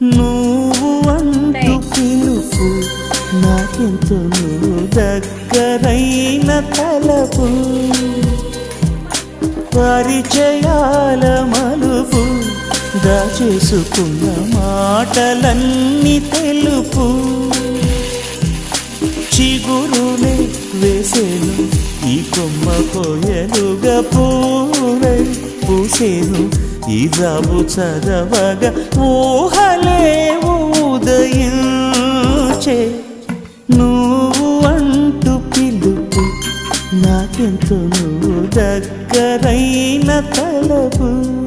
నువ్వు అంటూ పిలుపు నాకెంతో నువ్వు దగ్గరైన తలపు. పరిచయాల మలుపు దాచేసుకున్న మాటలన్నీ తెలుపు. చిగురులే వేసేను ఈ కొమ్మ కోయలుగా పూరై పూసేను ఈ జాబు చదవగా ఊహలే నువ్వు అంటూ పిలుపు నాకెంతో నువ్వు దగ్గరైన తలపు.